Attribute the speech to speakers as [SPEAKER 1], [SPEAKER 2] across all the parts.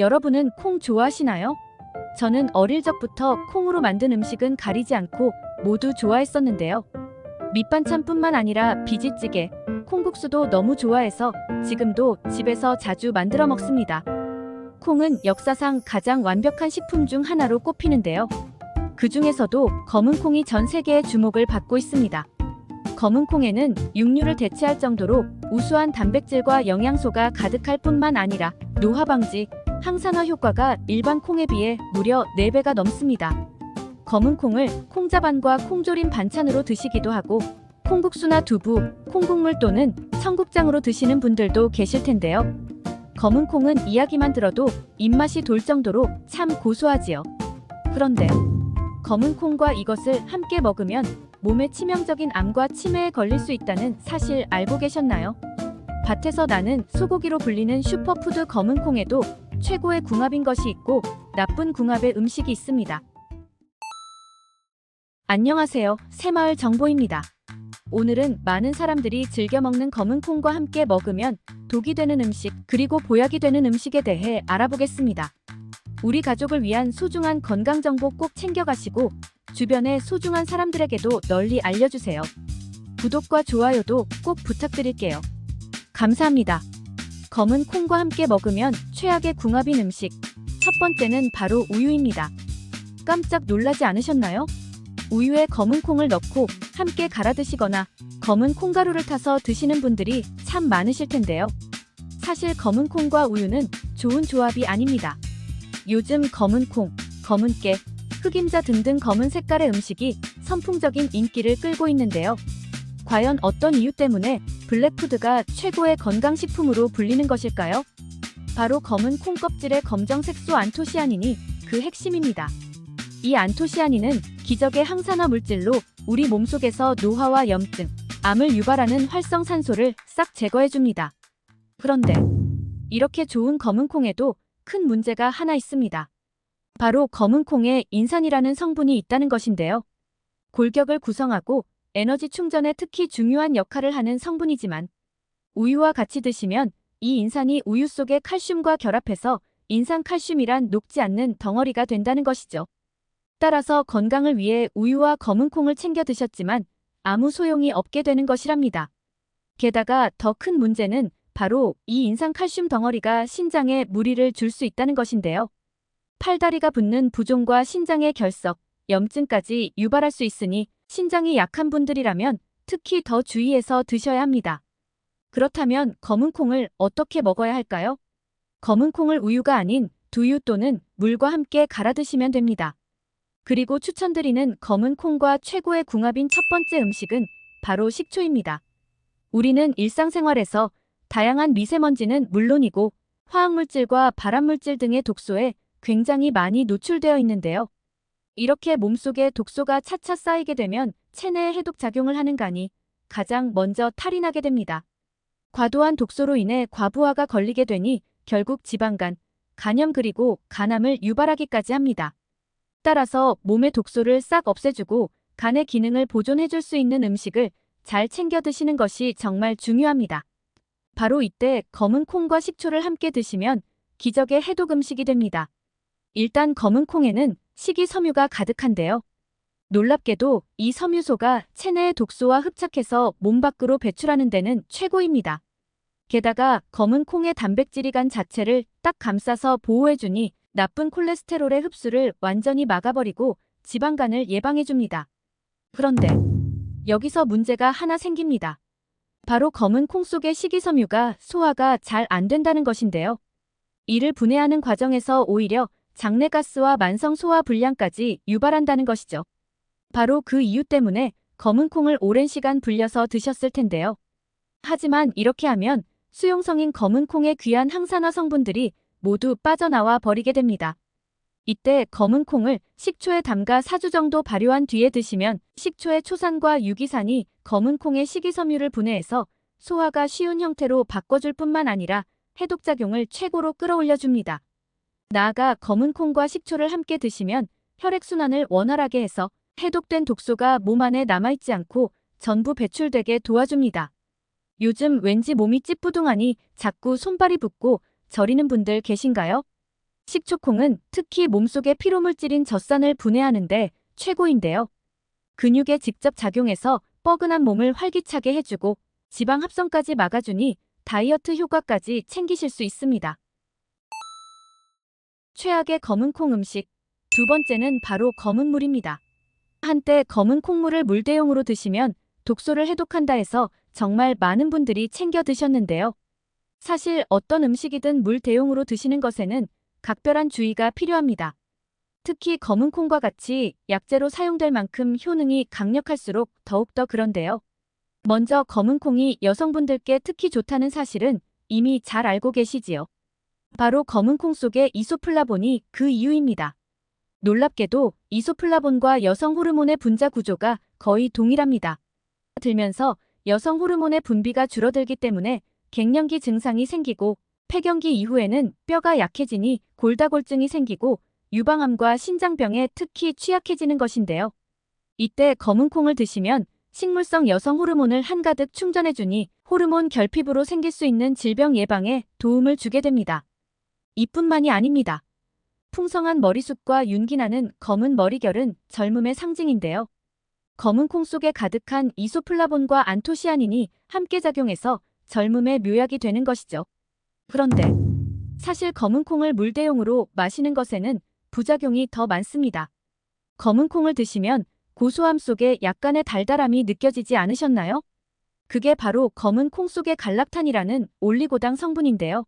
[SPEAKER 1] 여러분은 콩 좋아하시나요? 저는 어릴 적부터 콩으로 만든 음식은 가리지 않고 모두 좋아했었는데요. 밑반찬뿐만 아니라 비지찌개, 콩국수도 너무 좋아해서 지금도 집에서 자주 만들어 먹습니다. 콩은 역사상 가장 완벽한 식품 중 하나로 꼽히는데요. 그 중에서도 검은 콩이 전 세계의 주목을 받고 있습니다. 검은 콩에는 육류를 대체할 정도로 우수한 단백질과 영양소가 가득할 뿐만 아니라 노화 방지, 항산화 효과가 일반 콩에 비해 무려 4배가 넘습니다. 검은 콩을 콩자반과 콩조림 반찬으로 드시기도 하고 콩국수나 두부, 콩국물 또는 청국장으로 드시는 분들도 계실 텐데요. 검은 콩은 이야기만 들어도 입맛이 돌 정도로 참 고소하지요. 그런데 검은 콩과 이것을 함께 먹으면 몸에 치명적인 암과 치매에 걸릴 수 있다는 사실 알고 계셨나요? 밭에서 나는 소고기로 불리는 슈퍼푸드 검은 콩에도 최고의 궁합인 것이 있고 나쁜 궁합의 음식이 있습니다. 안녕하세요. 새마을 정보입니다. 오늘은 많은 사람들이 즐겨 먹는 검은 콩과 함께 먹으면 독이 되는 음식 그리고 보약이 되는 음식에 대해 알아보겠습니다. 우리 가족을 위한 소중한 건강 정보 꼭 챙겨가시고 주변의 소중한 사람들에게도 널리 알려주세요. 구독과 좋아요도 꼭 부탁드릴게요. 감사합니다. 검은 콩과 함께 먹으면 최악의 궁합인 음식. 첫 번째는 바로 우유입니다. 깜짝 놀라지 않으셨나요? 우유에 검은 콩을 넣고 함께 갈아 드시거나 검은 콩가루를 타서 드시는 분들이 참 많으실 텐데요. 사실 검은 콩과 우유는 좋은 조합이 아닙니다. 요즘 검은 콩, 검은 깨, 흑임자 등등 검은 색깔의 음식이 선풍적인 인기를 끌고 있는데요. 과연 어떤 이유 때문에 블랙푸드가 최고의 건강식품으로 불리는 것일까요? 바로 검은 콩 껍질의 검정 색소 안토시아닌이 그 핵심입니다. 이 안토시아닌은 기적의 항산화 물질로 우리 몸속에서 노화와 염증, 암을 유발하는 활성산소를 싹 제거해줍니다. 그런데 이렇게 좋은 검은 콩에도 큰 문제가 하나 있습니다. 바로 검은 콩에 인산이라는 성분이 있다는 것인데요. 골격을 구성하고 에너지 충전에 특히 중요한 역할을 하는 성분이지만 우유와 같이 드시면 이 인산이 우유 속의 칼슘과 결합해서 인산칼슘이란 녹지 않는 덩어리가 된다는 것이죠. 따라서 건강을 위해 우유와 검은 콩을 챙겨 드셨지만 아무 소용이 없게 되는 것이랍니다. 게다가 더 큰 문제는 바로 이 인산칼슘 덩어리가 신장에 무리를 줄 수 있다는 것인데요. 팔다리가 붓는 부종과 신장의 결석, 염증까지 유발할 수 있으니 신장이 약한 분들이라면 특히 더 주의해서 드셔야 합니다. 그렇다면 검은 콩을 어떻게 먹어야 할까요? 검은 콩을 우유가 아닌 두유 또는 물과 함께 갈아 드시면 됩니다. 그리고 추천드리는 검은 콩과 최고의 궁합인 첫 번째 음식은 바로 식초입니다. 우리는 일상생활에서 다양한 미세먼지는 물론이고 화학물질과 발암물질 등의 독소에 굉장히 많이 노출되어 있는데요. 이렇게 몸속에 독소가 차차 쌓이게 되면 체내에 해독 작용을 하는 간이 가장 먼저 탈이 나게 됩니다. 과도한 독소로 인해 과부하가 걸리게 되니 결국 지방간, 간염 그리고 간암을 유발하기까지 합니다. 따라서 몸의 독소를 싹 없애주고 간의 기능을 보존해줄 수 있는 음식을 잘 챙겨 드시는 것이 정말 중요합니다. 바로 이때 검은 콩과 식초를 함께 드시면 기적의 해독 음식이 됩니다. 일단 검은 콩에는 식이 섬유가 가득한데요. 놀랍게도 이 섬유소가 체내의 독소와 흡착해서 몸 밖으로 배출하는 데는 최고입니다. 게다가 검은 콩의 단백질이 간 자체를 딱 감싸서 보호해주니 나쁜 콜레스테롤의 흡수를 완전히 막아버리고 지방간을 예방해줍니다. 그런데 여기서 문제가 하나 생깁니다. 바로 검은 콩 속의 식이섬유가 소화가 잘 안 된다는 것인데요. 이를 분해하는 과정에서 오히려 장내가스와 만성 소화 불량까지 유발한다는 것이죠. 바로 그 이유 때문에 검은 콩을 오랜 시간 불려서 드셨을 텐데요. 하지만 이렇게 하면 수용성인 검은 콩의 귀한 항산화 성분들이 모두 빠져나와 버리게 됩니다. 이때 검은 콩을 식초에 담가 4주 정도 발효한 뒤에 드시면 식초의 초산과 유기산이 검은 콩의 식이섬유를 분해해서 소화가 쉬운 형태로 바꿔줄 뿐만 아니라 해독작용을 최고로 끌어올려줍니다. 나아가 검은 콩과 식초를 함께 드시면 혈액순환을 원활하게 해서 해독된 독소가 몸 안에 남아있지 않고 전부 배출되게 도와줍니다. 요즘 왠지 몸이 찌뿌둥하니 자꾸 손발이 붓고 저리는 분들 계신가요? 식초콩은 특히 몸속의 피로물질인 젖산을 분해하는데 최고인데요. 근육에 직접 작용해서 뻐근한 몸을 활기차게 해주고 지방 합성까지 막아주니 다이어트 효과까지 챙기실 수 있습니다. 최악의 검은 콩 음식. 두 번째는 바로 검은 물입니다. 한때 검은 콩물을 물대용으로 드시면 독소를 해독한다 해서 정말 많은 분들이 챙겨 드셨는데요. 사실 어떤 음식이든 물 대용으로 드시는 것에는 각별한 주의가 필요합니다. 특히 검은 콩과 같이 약재로 사용될 만큼 효능이 강력할수록 더욱더 그런데요. 먼저 검은 콩이 여성분들께 특히 좋다는 사실은 이미 잘 알고 계시지요. 바로 검은 콩 속에 이소플라본이 그 이유입니다. 놀랍게도 이소플라본과 여성 호르몬의 분자 구조가 거의 동일합니다. 들면서 여성 호르몬의 분비가 줄어들기 때문에 갱년기 증상이 생기고 폐경기 이후에는 뼈가 약해지니 골다골증이 생기고 유방암과 신장병에 특히 취약해지는 것인데요. 이때 검은 콩을 드시면 식물성 여성 호르몬을 한가득 충전해주니 호르몬 결핍으로 생길 수 있는 질병 예방에 도움을 주게 됩니다. 이뿐만이 아닙니다. 풍성한 머리숱과 윤기 나는 검은 머리결은 젊음의 상징인데요. 검은 콩 속에 가득한 이소플라본과 안토시아닌이 함께 작용해서 젊음의 묘약이 되는 것이죠. 그런데 사실 검은 콩을 물대용으로 마시는 것에는 부작용이 더 많습니다. 검은 콩을 드시면 고소함 속에 약간의 달달함이 느껴지지 않으셨나요? 그게 바로 검은 콩 속의 갈락탄이라는 올리고당 성분인데요.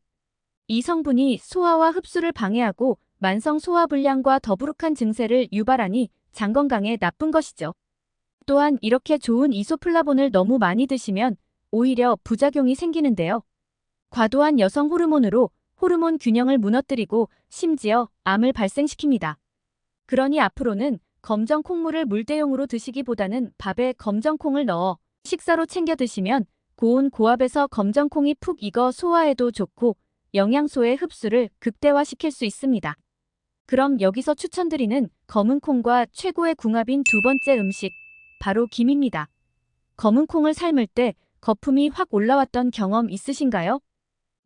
[SPEAKER 1] 이 성분이 소화와 흡수를 방해하고 만성 소화불량과 더부룩한 증세를 유발하니 장 건강에 나쁜 것이죠. 또한 이렇게 좋은 이소플라본을 너무 많이 드시면 오히려 부작용이 생기는데요. 과도한 여성 호르몬으로 호르몬 균형을 무너뜨리고 심지어 암을 발생시킵니다. 그러니 앞으로는 검정 콩물을 물대용으로 드시기보다는 밥에 검정 콩을 넣어 식사로 챙겨 드시면 고온 고압에서 검정 콩이 푹 익어 소화에도 좋고 영양소의 흡수를 극대화시킬 수 있습니다. 그럼 여기서 추천드리는 검은 콩과 최고의 궁합인 두 번째 음식, 바로 김입니다. 검은 콩을 삶을 때 거품이 확 올라왔던 경험 있으신가요?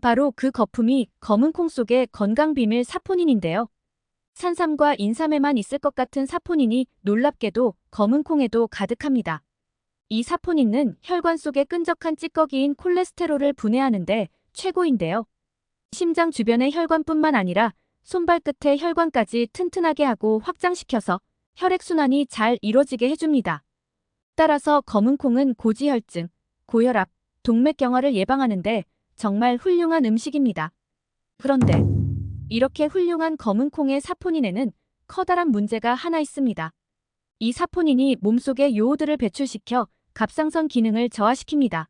[SPEAKER 1] 바로 그 거품이 검은 콩 속의 건강 비밀 사포닌인데요. 산삼과 인삼에만 있을 것 같은 사포닌이 놀랍게도 검은 콩에도 가득합니다. 이 사포닌은 혈관 속의 끈적한 찌꺼기인 콜레스테롤을 분해하는데 최고인데요. 심장 주변의 혈관뿐만 아니라 손발 끝의 혈관까지 튼튼하게 하고 확장시켜서 혈액순환이 잘 이루어지게 해줍니다. 따라서 검은 콩은 고지혈증, 고혈압, 동맥경화를 예방하는데 정말 훌륭한 음식입니다. 그런데 이렇게 훌륭한 검은 콩의 사포닌에는 커다란 문제가 하나 있습니다. 이 사포닌이 몸속에 요오드를 배출시켜 갑상선 기능을 저하시킵니다.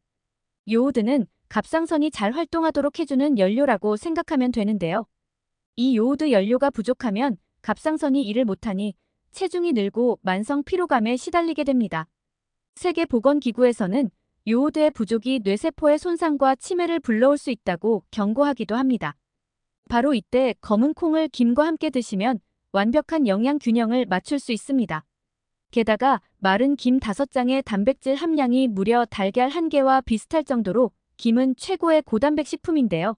[SPEAKER 1] 요오드는 갑상선이 잘 활동하도록 해주는 연료라고 생각하면 되는데요. 이 요오드 연료가 부족하면 갑상선이 일을 못하니 체중이 늘고 만성 피로감에 시달리게 됩니다. 세계보건기구에서는 요오드의 부족이 뇌세포의 손상과 치매를 불러올 수 있다고 경고하기도 합니다. 바로 이때 검은 콩을 김과 함께 드시면 완벽한 영양 균형을 맞출 수 있습니다. 게다가 마른 김 5장의 단백질 함량이 무려 달걀 1개와 비슷할 정도로 김은 최고의 고단백 식품인데요.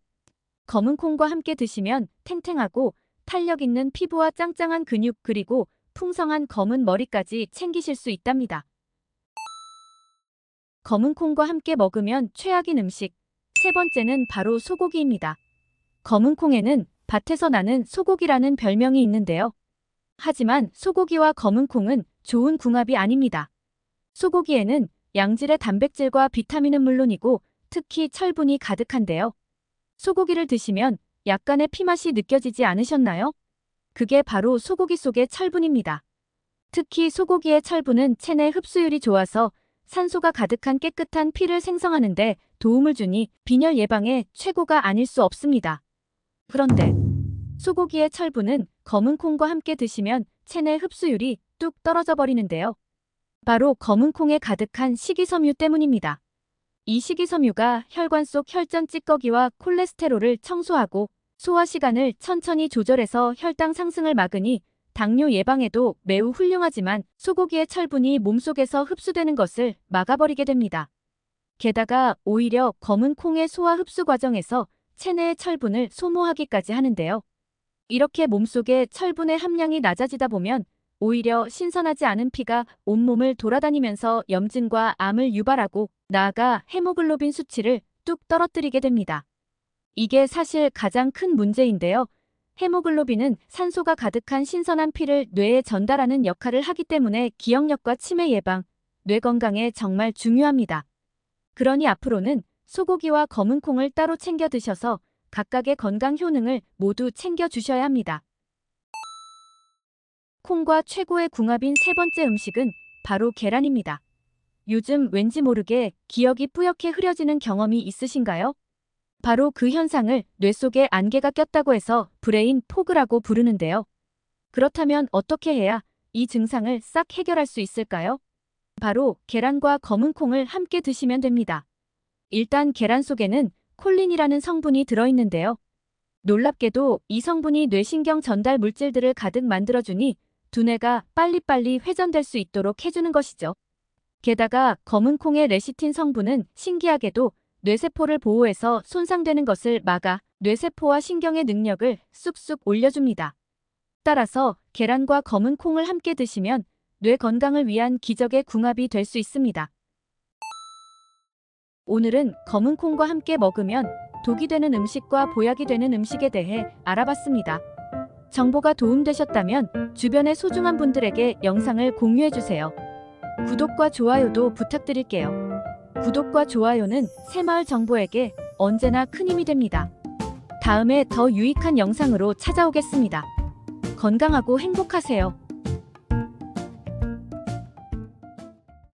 [SPEAKER 1] 검은 콩과 함께 드시면 탱탱하고 탄력 있는 피부와 짱짱한 근육 그리고 풍성한 검은 머리까지 챙기실 수 있답니다. 검은 콩과 함께 먹으면 최악인 음식. 세 번째는 바로 소고기입니다. 검은 콩에는 밭에서 나는 소고기라는 별명이 있는데요. 하지만 소고기와 검은 콩은 좋은 궁합이 아닙니다. 소고기에는 양질의 단백질과 비타민은 물론이고 특히 철분이 가득한데요. 소고기를 드시면 약간의 피맛이 느껴지지 않으셨나요? 그게 바로 소고기 속의 철분입니다. 특히 소고기의 철분은 체내 흡수율이 좋아서 산소가 가득한 깨끗한 피를 생성하는데 도움을 주니 빈혈 예방에 최고가 아닐 수 없습니다. 그런데 소고기의 철분은 검은 콩과 함께 드시면 체내 흡수율이 뚝 떨어져 버리는데요. 바로 검은 콩에 가득한 식이섬유 때문입니다. 이 식이섬유가 혈관 속 혈전 찌꺼기와 콜레스테롤을 청소하고 소화 시간을 천천히 조절해서 혈당 상승을 막으니 당뇨 예방에도 매우 훌륭하지만 소고기의 철분이 몸속에서 흡수되는 것을 막아버리게 됩니다. 게다가 오히려 검은 콩의 소화 흡수 과정에서 체내의 철분을 소모하기까지 하는데요. 이렇게 몸속에 철분의 함량이 낮아지다 보면 오히려 신선하지 않은 피가 온몸을 돌아다니면서 염증과 암을 유발하고 나아가 헤모글로빈 수치를 뚝 떨어뜨리게 됩니다. 이게 사실 가장 큰 문제인데요. 헤모글로빈은 산소가 가득한 신선한 피를 뇌에 전달하는 역할을 하기 때문에 기억력과 치매 예방, 뇌 건강에 정말 중요합니다. 그러니 앞으로는 소고기와 검은 콩을 따로 챙겨 드셔서 각각의 건강 효능을 모두 챙겨 주셔야 합니다. 콩과 최고의 궁합인 세 번째 음식은 바로 계란입니다. 요즘 왠지 모르게 기억이 뿌옇게 흐려지는 경험이 있으신가요? 바로 그 현상을 뇌 속에 안개가 꼈다고 해서 브레인 포그라고 부르는데요. 그렇다면 어떻게 해야 이 증상을 싹 해결할 수 있을까요? 바로 계란과 검은 콩을 함께 드시면 됩니다. 일단 계란 속에는 콜린이라는 성분이 들어있는데요. 놀랍게도 이 성분이 뇌신경 전달 물질들을 가득 만들어주니 두뇌가 빨리빨리 회전될 수 있도록 해주는 것이죠. 게다가 검은 콩의 레시틴 성분은 신기하게도 뇌세포를 보호해서 손상되는 것을 막아 뇌세포와 신경의 능력을 쑥쑥 올려줍니다. 따라서 계란과 검은 콩을 함께 드시면 뇌 건강을 위한 기적의 궁합이 될 수 있습니다. 오늘은 검은 콩과 함께 먹으면 독이 되는 음식과 보약이 되는 음식에 대해 알아봤습니다. 정보가 도움되셨다면 주변의 소중한 분들에게 영상을 공유해주세요. 구독과 좋아요도 부탁드릴게요. 구독과 좋아요는 새마을 정보에게 언제나 큰 힘이 됩니다. 다음에 더 유익한 영상으로 찾아오겠습니다. 건강하고 행복하세요.